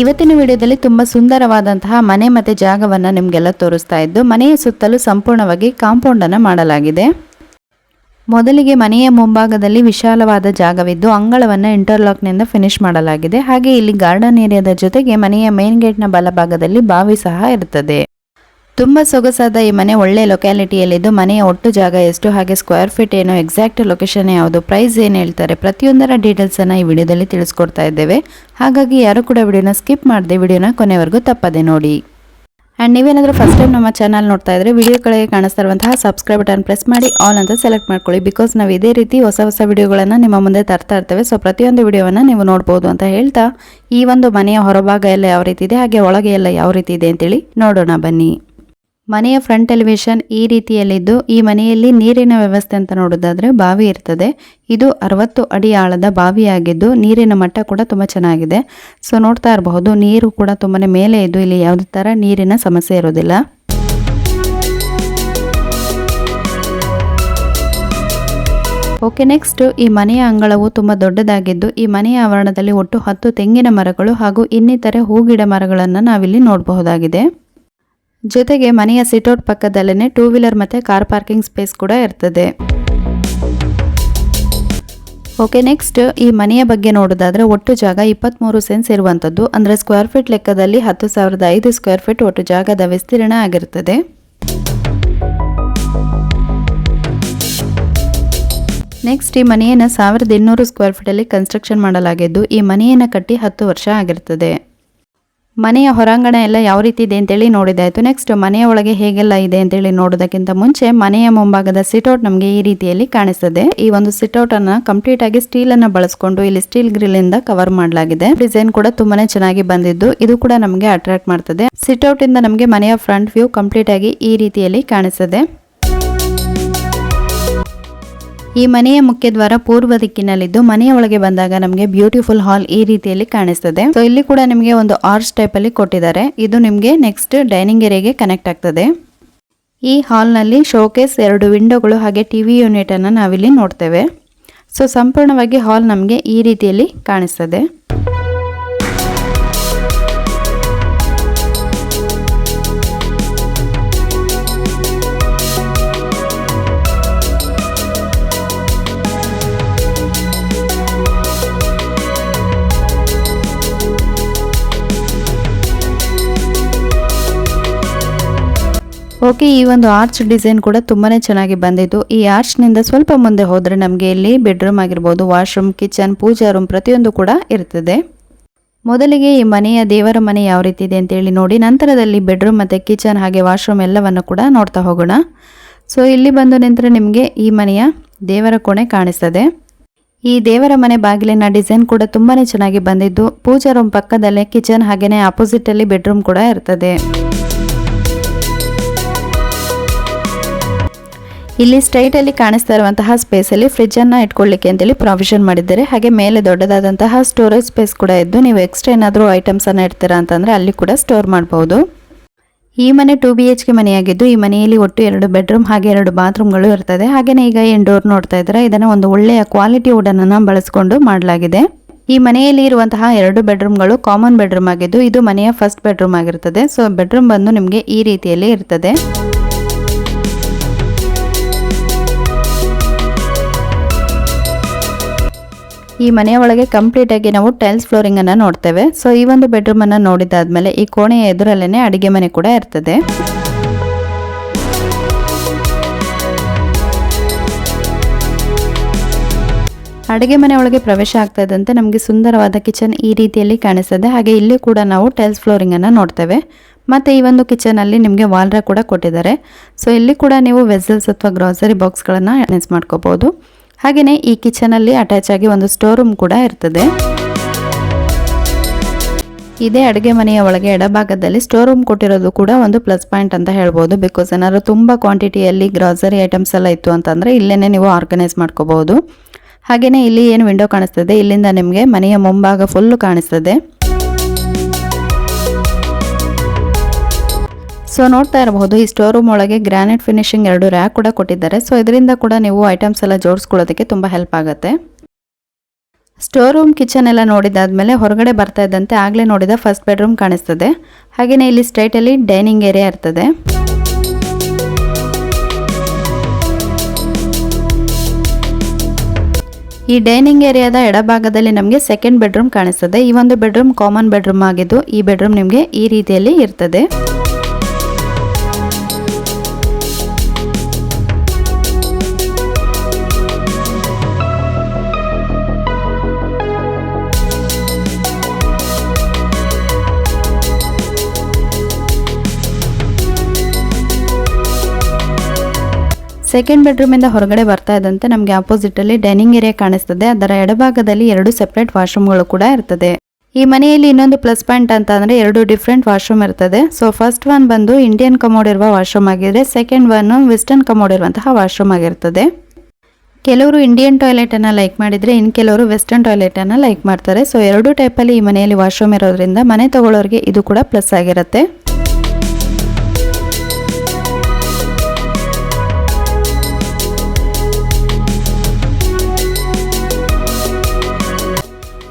ಇವತ್ತಿನ ವಿಡಿಯೋದಲ್ಲಿ ತುಂಬ ಸುಂದರವಾದಂತಹ ಮನೆ ಮತ್ತೆ ಜಾಗವನ್ನು ನಿಮಗೆಲ್ಲ ತೋರಿಸ್ತಾ ಇದ್ದು, ಮನೆಯ ಸುತ್ತಲೂ ಸಂಪೂರ್ಣವಾಗಿ ಕಾಂಪೌಂಡನ್ನು ಮಾಡಲಾಗಿದೆ. ಮೊದಲಿಗೆ ಮನೆಯ ಮುಂಭಾಗದಲ್ಲಿ ವಿಶಾಲವಾದ ಜಾಗವಿದ್ದು, ಅಂಗಳವನ್ನು ಇಂಟರ್ಲಾಕ್ನಿಂದ ಫಿನಿಶ್ ಮಾಡಲಾಗಿದೆ. ಹಾಗೆ ಇಲ್ಲಿ ಗಾರ್ಡನ್ ಏರಿಯಾದ ಜೊತೆಗೆ ಮನೆಯ ಮೇನ್ ಗೇಟ್ನ ಬಲಭಾಗದಲ್ಲಿ ಬಾವಿ ಸಹ ಇರುತ್ತದೆ. ತುಂಬ ಸೊಗಸಾದ ಈ ಮನೆ ಒಳ್ಳೆ ಲೊಕ್ಯಾಲಿಟಿಯಲ್ಲಿದ್ದು ಮನೆಯ ಒಟ್ಟು ಜಾಗ ಎಷ್ಟು, ಹಾಗೆ ಸ್ಕ್ವೇರ್ ಫೀಟ್ ಏನು ಎಕ್ಸಾಕ್ಟ್ ಲೊಕೇಶನ್ ಯಾವುದು ಪ್ರೈಸ್ ಏನು ಹೇಳ್ತಾರೆ, ಪ್ರತಿಯೊಂದರ ಡೀಟೇಲ್ಸನ್ನು ಈ ವಿಡಿಯೋದಲ್ಲಿ ತಿಳಿಸ್ಕೊಡ್ತಾ ಇದ್ದೇವೆ. ಹಾಗಾಗಿ ಯಾರು ಕೂಡ ವಿಡಿಯೋನ ಸ್ಕಿಪ್ ಮಾಡದೆ ವಿಡಿಯೋನ ಕೊನೆವರೆಗೂ ತಪ್ಪದೆ ನೋಡಿ. ಆ್ಯಂಡ್ ನೀವೇನಾದರೂ ಫಸ್ಟ್ ಟೈಮ್ ನಮ್ಮ ಚಾನಲ್ ನೋಡ್ತಾ ಇದ್ರೆ ವಿಡಿಯೋ ಕೆಳಗೆ ಕಾಣಿಸ್ತಾ ಇರುವಂತಹ ಸಬ್ಸ್ಕ್ರೈಬ್ ಬಟನ್ ಪ್ರೆಸ್ ಮಾಡಿ ಆಲ್ ಅಂತ ಸೆಲೆಕ್ಟ್ ಮಾಡ್ಕೊಳ್ಳಿ. ಬಿಕಾಸ್ ನಾವು ಇದೇ ರೀತಿ ಹೊಸ ಹೊಸ ವಿಡಿಯೋಗಳನ್ನು ನಿಮ್ಮ ಮುಂದೆ ತರ್ತಾ ಇರ್ತೇವೆ. ಸೊ ಪ್ರತಿಯೊಂದು ವಿಡಿಯೋವನ್ನು ನೀವು ನೋಡ್ಬೋದು ಅಂತ ಹೇಳ್ತಾ, ಈ ಒಂದು ಮನೆಯ ಹೊರಭಾಗ ಎಲ್ಲ ಯಾವ ರೀತಿ ಇದೆ, ಹಾಗೆ ಒಳಗೆ ಎಲ್ಲ ಯಾವ ರೀತಿ ಇದೆ ಅಂತೇಳಿ ನೋಡೋಣ ಬನ್ನಿ. ಮನೆಯ ಫ್ರಂಟ್ ಎಲಿವೇಶನ್ ಈ ರೀತಿಯಲ್ಲಿದ್ದು, ಈ ಮನೆಯಲ್ಲಿ ನೀರಿನ ವ್ಯವಸ್ಥೆ ಅಂತ ನೋಡೋದಾದ್ರೆ ಬಾವಿ ಇರ್ತದೆ. ಇದು ಅರವತ್ತು ಅಡಿ ಆಳದ ಬಾವಿಯಾಗಿದ್ದು, ನೀರಿನ ಮಟ್ಟ ಕೂಡ ತುಂಬ ಚೆನ್ನಾಗಿದೆ. ಸೊ ನೋಡ್ತಾ ಇರಬಹುದು, ನೀರು ಕೂಡ ತುಂಬಾ ಮೇಲೆ ಇದ್ದು ಇಲ್ಲಿ ಯಾವುದೇ ಥರ ನೀರಿನ ಸಮಸ್ಯೆ ಇರೋದಿಲ್ಲ ಓಕೆ ನೆಕ್ಸ್ಟ್ ಈ ಮನೆಯ ಅಂಗಳವು ತುಂಬ ದೊಡ್ಡದಾಗಿದ್ದು, ಈ ಮನೆಯ ಆವರಣದಲ್ಲಿ ಒಟ್ಟು ಹತ್ತು ತೆಂಗಿನ ಮರಗಳು ಹಾಗೂ ಇನ್ನಿತರೆ ಹೂಗಿಡ ಮರಗಳನ್ನು ನಾವಿಲ್ಲಿ ನೋಡಬಹುದಾಗಿದೆ. ಜೊತೆಗೆ ಮನೆಯ ಸಿಟೌಟ್ ಪಕ್ಕದಲ್ಲೇ ಟೂ ವೀಲರ್ ಮತ್ತು ಕಾರ್ ಪಾರ್ಕಿಂಗ್ ಸ್ಪೇಸ್ ಕೂಡ ಇರ್ತದೆ. ಓಕೆ ನೆಕ್ಸ್ಟ್ ಈ ಮನೆಯ ಬಗ್ಗೆ ನೋಡೋದಾದ್ರೆ ಒಟ್ಟು ಜಾಗ ಇಪ್ಪತ್ತ್ಮೂರು ಸೆನ್ಸ್ ಇರುವಂಥದ್ದು ಅಂದರೆ ಸ್ಕ್ವೇರ್ ಫೀಟ್ ಲೆಕ್ಕದಲ್ಲಿ ಹತ್ತು ಸಾವಿರದ ಐದು ಸ್ಕ್ವೇರ್ ಫೀಟ್ ಒಟ್ಟು ಜಾಗದ ವಿಸ್ತೀರ್ಣ ಆಗಿರ್ತದೆ. ನೆಕ್ಸ್ಟ್ ಈ ಮನೆಯನ್ನು ಸಾವಿರದ ಇನ್ನೂರು ಸ್ಕ್ವೇರ್ ಫೀಟಲ್ಲಿ ಕನ್ಸ್ಟ್ರಕ್ಷನ್ ಮಾಡಲಾಗಿದ್ದು ಈ ಮನೆಯನ್ನು ಕಟ್ಟಿ ಹತ್ತು ವರ್ಷ ಆಗಿರ್ತದೆ. ಮನೆಯ ಹೊರಾಂಗಣ ಎಲ್ಲ ಯಾವ ರೀತಿ ಇದೆ ಅಂತೇಳಿ ನೋಡಿದಾಯಿತು ನೆಕ್ಸ್ಟ್ ಮನೆಯ ಒಳಗೆ ಹೇಗೆಲ್ಲ ಇದೆ ಅಂತೇಳಿ ನೋಡೋದಕ್ಕಿಂತ ಮುಂಚೆ ಮನೆಯ ಮುಂಭಾಗದ ಸಿಟೌಟ್ ನಮಗೆ ಈ ರೀತಿಯಲ್ಲಿ ಕಾಣಿಸ್ತದೆ. ಈ ಒಂದು ಸಿಟೌಟ್ ಅನ್ನ ಕಂಪ್ಲೀಟ್ ಆಗಿ ಸ್ಟೀಲ್ ಅನ್ನ ಬಳಸ್ಕೊಂಡು ಇಲ್ಲಿ ಸ್ಟೀಲ್ ಗ್ರಿಲ್ ಇಂದ ಕವರ್ ಮಾಡಲಾಗಿದೆ. ಡಿಸೈನ್ ಕೂಡ ತುಂಬಾನೇ ಚೆನ್ನಾಗಿ ಬಂದಿದ್ದು. ಇದು ಕೂಡ ನಮಗೆ ಅಟ್ರಾಕ್ಟ್ ಮಾಡ್ತದೆ. ಸಿಟೌಟ್ ಇಂದ ನಮಗೆ ಮನೆಯ ಫ್ರಂಟ್ ವ್ಯೂ ಕಂಪ್ಲೀಟ್ ಆಗಿ ಈ ರೀತಿಯಲ್ಲಿ ಕಾಣಿಸ್ತದೆ. ಈ ಮನೆಯ ಮುಖ್ಯ ದ್ವಾರ ಪೂರ್ವ ದಿಕ್ಕಿನಲ್ಲಿದ್ದು ಮನೆಯ ಒಳಗೆ ಬಂದಾಗ ನಮಗೆ ಬ್ಯೂಟಿಫುಲ್ ಹಾಲ್ ಈ ರೀತಿಯಲ್ಲಿ ಕಾಣಿಸ್ತದೆ. ಸೊ ಇಲ್ಲಿ ಕೂಡ ನಿಮಗೆ ಒಂದು ಆರ್ಚ್ ಟೈಪ್ ಅಲ್ಲಿ ಕೊಟ್ಟಿದ್ದಾರೆ. ಇದು ನಿಮಗೆ ನೆಕ್ಸ್ಟ್ ಡೈನಿಂಗ್ ಏರಿಯಾಗೆ ಕನೆಕ್ಟ್ ಆಗ್ತದೆ. ಈ ಹಾಲ್ನಲ್ಲಿ ಶೋಕೇಸ್ ಎರಡು ವಿಂಡೋಗಳು ಹಾಗೆ ಟಿವಿ ಯೂನಿಟ್ ಅನ್ನು ನಾವಿಲ್ಲಿ ನೋಡ್ತೇವೆ. ಸೊ ಸಂಪೂರ್ಣವಾಗಿ ಹಾಲ್ ನಮಗೆ ಈ ರೀತಿಯಲ್ಲಿ ಕಾಣಿಸ್ತದೆ. ಓಕೆ, ಈ ಒಂದು ಆರ್ಚ್ ಡಿಸೈನ್ ಕೂಡ ತುಂಬಾನೇ ಚೆನ್ನಾಗಿ ಬಂದಿದ್ದು ಈ ಆರ್ಚ್ನಿಂದ ಸ್ವಲ್ಪ ಮುಂದೆ ಹೋದ್ರೆ ನಮಗೆ ಇಲ್ಲಿ ಬೆಡ್ರೂಮ್ ಆಗಿರ್ಬೋದು ವಾಶ್ರೂಮ್ ಕಿಚನ್ ಪೂಜಾ ರೂಮ್ ಪ್ರತಿಯೊಂದು ಕೂಡ ಇರ್ತದೆ. ಮೊದಲಿಗೆ ಈ ಮನೆಯ ದೇವರ ಮನೆ ಯಾವ ರೀತಿ ಇದೆ ಅಂತೇಳಿ ನೋಡಿ, ನಂತರದಲ್ಲಿ ಬೆಡ್ರೂಮ್ ಮತ್ತು ಕಿಚನ್ ಹಾಗೆ ವಾಶ್ರೂಮ್ ಎಲ್ಲವನ್ನು ಕೂಡ ನೋಡ್ತಾ ಹೋಗೋಣ. ಸೊ ಇಲ್ಲಿ ಬಂದು ನಿಂತರೆ ನಿಮಗೆ ಈ ಮನೆಯ ದೇವರ ಕೋಣೆ ಕಾಣಿಸ್ತದೆ. ಈ ದೇವರ ಮನೆ ಬಾಗಿಲಿನ ಡಿಸೈನ್ ಕೂಡ ತುಂಬಾನೇ ಚೆನ್ನಾಗಿ ಬಂದಿದ್ದು. ಪೂಜಾ ರೂಮ್ ಪಕ್ಕದಲ್ಲೇ ಕಿಚನ್ ಹಾಗೆಯೇ ಆಪೋಸಿಟ್ ಬೆಡ್ರೂಮ್ ಕೂಡ ಇರ್ತದೆ. ಇಲ್ಲಿ ಸ್ಟ್ರೈಟ್ ಅಲ್ಲಿ ಕಾಣಿಸ್ತಾ ಇರುವಂತಹ ಸ್ಪೇಸ್ ಅಲ್ಲಿ ಫ್ರಿಜ್ ಅನ್ನ ಇಟ್ಕೊಳ್ಳಿಕ್ಕೆ ಅಂತೇಳಿ ಪ್ರಾವಿಷನ್ ಮಾಡಿದ್ದಾರೆ. ಹಾಗೆ ಮೇಲೆ ದೊಡ್ಡದಾದಂತಹ ಸ್ಟೋರೇಜ್ ಸ್ಪೇಸ್ ಕೂಡ ಇದ್ದು ನೀವು ಎಕ್ಸ್ಟ್ರಾ ಏನಾದರೂ ಐಟಮ್ಸ್ ಅನ್ನ ಇಡ್ತೀರಾ ಅಂತಂದ್ರೆ ಅಲ್ಲಿ ಕೂಡ ಸ್ಟೋರ್ ಮಾಡಬಹುದು ಈ ಮನೆ ಟೂ ಬಿ ಎಚ್ ಕೆ ಮನೆಯಾಗಿದ್ದು ಈ ಮನೆಯಲ್ಲಿ ಒಟ್ಟು ಎರಡು ಬೆಡ್ರೂಮ್ ಹಾಗೆ ಎರಡು ಬಾತ್ರೂಮ್ಗಳು ಇರ್ತದೆ. ಹಾಗೆಯೇ ಈಗ ಏನ್ ಡೋರ್ ನೋಡ್ತಾ ಇದ್ದಾರೆ. ಇದನ್ನ ಒಂದು ಒಳ್ಳೆಯ ಕ್ವಾಲಿಟಿ ವುಡನ್ನು ಬಳಸಿಕೊಂಡು ಮಾಡಲಾಗಿದೆ. ಈ ಮನೆಯಲ್ಲಿ ಇರುವಂತಹ ಎರಡು ಬೆಡ್ರೂಮ್ಗಳು ಕಾಮನ್ ಬೆಡ್ರೂಮ್ ಆಗಿದ್ದು ಇದು ಮನೆಯ ಫಸ್ಟ್ ಬೆಡ್ರೂಮ್ ಆಗಿರ್ತದೆ. ಸೊ ಬೆಡ್ರೂಮ್ ಬಂದು ನಿಮಗೆ ಈ ರೀತಿಯಲ್ಲಿ ಇರ್ತದೆ. ಈ ಮನೆಯ ಒಳಗೆ ಕಂಪ್ಲೀಟ್ ಆಗಿ ನಾವು ಟೈಲ್ಸ್ ಫ್ಲೋರಿಂಗ್ ಅನ್ನ ನೋಡ್ತೇವೆ. ಸೊ ಈ ಒಂದು ಬೆಡ್ರೂಮ್ ಅನ್ನ ನೋಡಿದಾದ್ಮೇಲೆ ಈ ಕೋಣೆಯ ಎದುರಲ್ಲೇನೆ ಅಡಿಗೆ ಮನೆ ಕೂಡ ಇರ್ತದೆ. ಅಡುಗೆ ಮನೆ ಒಳಗೆ ಪ್ರವೇಶ ಆಗ್ತಾ ಇದ್ದಂತೆ ನಮಗೆ ಸುಂದರವಾದ ಕಿಚನ್ ಈ ರೀತಿಯಲ್ಲಿ ಕಾಣಿಸ್ತದೆ. ಹಾಗೆ ಇಲ್ಲಿ ಕೂಡ ನಾವು ಟೈಲ್ಸ್ ಫ್ಲೋರಿಂಗ್ ಅನ್ನ ನೋಡ್ತೇವೆ. ಮತ್ತೆ ಈ ಒಂದು ಕಿಚನ್ ಅಲ್ಲಿ ನಿಮಗೆ ವಾಲ್ರ ಕೂಡ ಕೊಟ್ಟಿದ್ದಾರೆ. ಸೊ ಇಲ್ಲಿ ಕೂಡ ನೀವು ವೆಸಲ್ಸ್ ಅಥವಾ ಗ್ರಾಸರಿ ಬಾಕ್ಸ್ಗಳನ್ನು ಅರೇಂಜ್ ಮಾಡ್ಕೋಬಹುದು. ಹಾಗೆಯೇ ಈ ಕಿಚನ್ ಅಲ್ಲಿ ಅಟ್ಯಾಚ್ ಆಗಿ ಒಂದು ಸ್ಟೋರ್ ರೂಮ್ ಕೂಡ ಇರ್ತದೆ. ಇದೇ ಅಡುಗೆ ಮನೆಯ ಒಳಗೆ ಎಡಭಾಗದಲ್ಲಿ ಸ್ಟೋರ್ ರೂಮ್ ಕೊಟ್ಟಿರೋದು ಕೂಡ ಒಂದು ಪ್ಲಸ್ ಪಾಯಿಂಟ್ ಅಂತ ಹೇಳ್ಬೋದು. ಬಿಕಾಸ್ ಏನಾದ್ರು ತುಂಬ ಕ್ವಾಂಟಿಟಿಯಲ್ಲಿ ಗ್ರಾಸರಿ ಐಟಮ್ಸ್ ಎಲ್ಲ ಇತ್ತು ಅಂತಂದರೆ ಇಲ್ಲೇನೆ ನೀವು ಆರ್ಗನೈಸ್ ಮಾಡ್ಕೋಬಹುದು. ಹಾಗೆಯೇ ಇಲ್ಲಿ ಏನು ವಿಂಡೋ ಕಾಣಿಸ್ತದೆ? ಇಲ್ಲಿಂದ ನಿಮಗೆ ಮನೆಯ ಮುಂಭಾಗ ಫುಲ್ಲು ಕಾಣಿಸ್ತದೆ. ಸೊ ನೋಡ್ತಾ ಇರಬಹುದು, ಈ ಸ್ಟೋರ್ ರೂಮ್ ಒಳಗೆ ಗ್ರಾನೈಟ್ ಫಿನಿಶಿಂಗ್ ಎರಡು ರ್ಯಾಕ್ ಕೂಡ ಕೊಟ್ಟಿದ್ದಾರೆ. ಸೊ ಇದರಿಂದ ಕೂಡ ನೀವು ಐಟಮ್ಸ್ ಎಲ್ಲ ಜೋಡಿಸ್ಕೊಳ್ಳೋದಕ್ಕೆ ತುಂಬ ಹೆಲ್ಪ್ ಆಗುತ್ತೆ. ಸ್ಟೋರ್ ರೂಮ್ ಕಿಚನ್ ಎಲ್ಲ ನೋಡಿದಾದ್ಮೇಲೆ ಹೊರಗಡೆ ಬರ್ತಾ ಇದ್ದಂತೆ ಆಗಲೇ ನೋಡಿದ ಫಸ್ಟ್ ಬೆಡ್ರೂಮ್ ಕಾಣಿಸ್ತದೆ. ಹಾಗೆಯೇ ಇಲ್ಲಿ ಸ್ಟ್ರೈಟಲ್ಲಿ ಡೈನಿಂಗ್ ಏರಿಯಾ ಇರ್ತದೆ. ಈ ಡೈನಿಂಗ್ ಏರಿಯಾದ ಎಡಭಾಗದಲ್ಲಿ ನಮಗೆ ಸೆಕೆಂಡ್ ಬೆಡ್ರೂಮ್ ಕಾಣಿಸ್ತದೆ. ಈ ಒಂದು ಬೆಡ್ರೂಮ್ ಕಾಮನ್ ಬೆಡ್ರೂಮ್ ಆಗಿದ್ದು ಈ ಬೆಡ್ರೂಮ್ ನಿಮಗೆ ಈ ರೀತಿಯಲ್ಲಿ ಇರ್ತದೆ. ಸೆಕೆಂಡ್ ಬೆಡ್ರೂಮಿಂದ ಹೊರಗಡೆ ಬರ್ತಾ ಇದ್ದಂತೆ ನಮಗೆ ಆಪೋಸಿಟಲ್ಲಿ ಡೈನಿಂಗ್ ಏರಿಯಾ ಕಾಣಿಸ್ತದೆ. ಅದರ ಎಡಭಾಗದಲ್ಲಿ ಎರಡು ಸೆಪರೇಟ್ ವಾಶ್ರೂಮ್ಗಳು ಕೂಡ ಇರ್ತದೆ. ಈ ಮನೆಯಲ್ಲಿ ಇನ್ನೊಂದು ಪ್ಲಸ್ ಪಾಯಿಂಟ್ ಅಂತ ಅಂದ್ರೆ ಎರಡು ಡಿಫ್ರೆಂಟ್ ವಾಶ್ರೂಮ್ ಇರ್ತದೆ. ಸೊ ಫಸ್ಟ್ ಒನ್ ಬಂದು ಇಂಡಿಯನ್ ಕಮೋಡ್ ಇರುವ ವಾಶ್ರೂಮ್ ಆಗಿದ್ರೆ ಸೆಕೆಂಡ್ ಒನ್ ವೆಸ್ಟರ್ನ್ ಕಮೋಡ್ ಇರುವಂತಹ ವಾಶ್ರೂಮ್ ಆಗಿರ್ತದೆ. ಕೆಲವರು ಇಂಡಿಯನ್ ಟಾಯ್ಲೆಟ್ ಅನ್ನ ಲೈಕ್ ಮಾಡಿದರೆ ಇನ್ನು ಕೆಲವರು ವೆಸ್ಟರ್ನ್ ಟಾಯ್ಲೆಟ್ ಅನ್ನ ಲೈಕ್ ಮಾಡ್ತಾರೆ. ಸೊ ಎರಡು ಟೈಪ್ ಅಲ್ಲಿ ಈ ಮನೆಯಲ್ಲಿ ವಾಶ್ರೂಮ್ ಇರೋದ್ರಿಂದ ಮನೆ ತಗೊಳ್ಳೋರಿಗೆ ಇದು ಕೂಡ ಪ್ಲಸ್ ಆಗಿರುತ್ತೆ.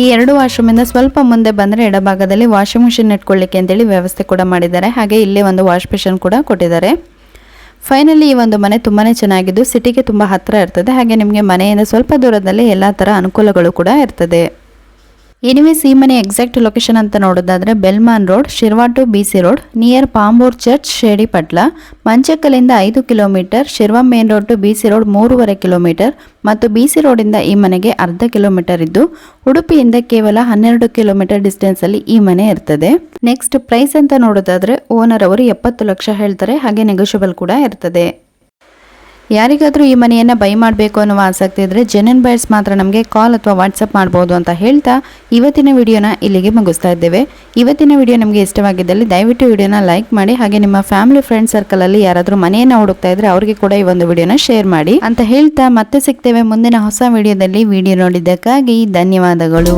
ಈ ಎರಡು ವಾಶ್ರೂಮಿಂದ ಸ್ವಲ್ಪ ಮುಂದೆ ಬಂದ್ರೆ ಎಡಭಾಗದಲ್ಲಿ ವಾಷಿಂಗ್ ಮಿಷಿನ್ ಇಟ್ಕೊಳ್ಳಿಕ್ಕೆ ಅಂತೇಳಿ ವ್ಯವಸ್ಥೆ ಕೂಡ ಮಾಡಿದ್ದಾರೆ. ಹಾಗೆ ಇಲ್ಲೇ ಒಂದು ವಾಶ್ ಮಿಷನ್ ಕೂಡ ಕೊಟ್ಟಿದ್ದಾರೆ. ಫೈನಲಿ ಈ ಒಂದು ಮನೆ ತುಂಬಾ ಚೆನ್ನಾಗಿದ್ದು, ಸಿಟಿಗೆ ತುಂಬ ಹತ್ತಿರ ಇರ್ತದೆ. ಹಾಗೆ ನಿಮಗೆ ಮನೆಯಿಂದ ಸ್ವಲ್ಪ ದೂರದಲ್ಲಿ ಎಲ್ಲ ಥರ ಅನುಕೂಲಗಳು ಕೂಡ ಇರ್ತದೆ. ಎನಿವೇಸ್ ಈ ಮನೆ ಎಕ್ಸಾಕ್ಟ್ ಲೊಕೇಶನ್ ಅಂತ ನೋಡೋದಾದ್ರೆ Belman road Shirva to B C road near Pambur church Shedipatla ಮಂಚಕ್ಕಲಿಂದ ಐದು kilometre Shirva main road to B C road ಮೂರುವರೆ ಕಿಲೋಮೀಟರ್ ಮತ್ತು ಬಿ ಸಿ ರೋಡಿಂದ ಈ ಮನೆಗೆ ಅರ್ಧ ಕಿಲೋಮೀಟರ್ ಇದ್ದು, ಉಡುಪಿಯಿಂದ ಕೇವಲ ಹನ್ನೆರಡು ಕಿಲೋಮೀಟರ್ ಡಿಸ್ಟೆನ್ಸ್ ಅಲ್ಲಿ ಈ ಮನೆ ಇರ್ತದೆ. ನೆಕ್ಸ್ಟ್ ಪ್ರೈಸ್ ಅಂತ ನೋಡೋದಾದ್ರೆ ಓನರ್ ಅವರು ಎಪ್ಪತ್ತು ಲಕ್ಷ ಹೇಳ್ತಾರೆ, ಹಾಗೆ ನೆಗೋಷಿಯಬಲ್ ಕೂಡ ಇರ್ತದೆ. ಯಾರಿಗಾದರೂ ಈ ಮನೆಯನ್ನು ಬೈ ಮಾಡಬೇಕು ಅನ್ನುವ ಆಸಕ್ತಿ ಇದ್ದರೆ ಜೆನ್ಯನ್ ಬೈರ್ಸ್ ಮಾತ್ರ ನಮಗೆ ಕಾಲ್ ಅಥವಾ ವಾಟ್ಸಪ್ ಮಾಡ್ಬೋದು ಅಂತ ಹೇಳ್ತಾ ಇವತ್ತಿನ ವಿಡಿಯೋನ ಇಲ್ಲಿಗೆ ಮುಗಿಸ್ತಾ ಇದ್ದೇವೆ ಇವತ್ತಿನ ವಿಡಿಯೋ ನಮಗೆ ಇಷ್ಟವಾಗಿದ್ದಲ್ಲಿ ದಯವಿಟ್ಟು ವಿಡಿಯೋನ ಲೈಕ್ ಮಾಡಿ, ಹಾಗೆ ನಿಮ್ಮ ಫ್ಯಾಮಿಲಿ ಫ್ರೆಂಡ್ ಸರ್ಕಲಲ್ಲಿ ಯಾರಾದರೂ ಮನೆಯನ್ನು ಹುಡುಕ್ತಾ ಇದ್ದರೆ ಅವರಿಗೆ ಕೂಡ ಈ ಒಂದು ವಿಡಿಯೋನ ಶೇರ್ ಮಾಡಿ ಅಂತ ಹೇಳ್ತಾ ಮತ್ತೆ ಸಿಗ್ತೇವೆ ಮುಂದಿನ ಹೊಸ ವಿಡಿಯೋದಲ್ಲಿ ವಿಡಿಯೋ ನೋಡಿದ್ದಕ್ಕಾಗಿ ಧನ್ಯವಾದಗಳು.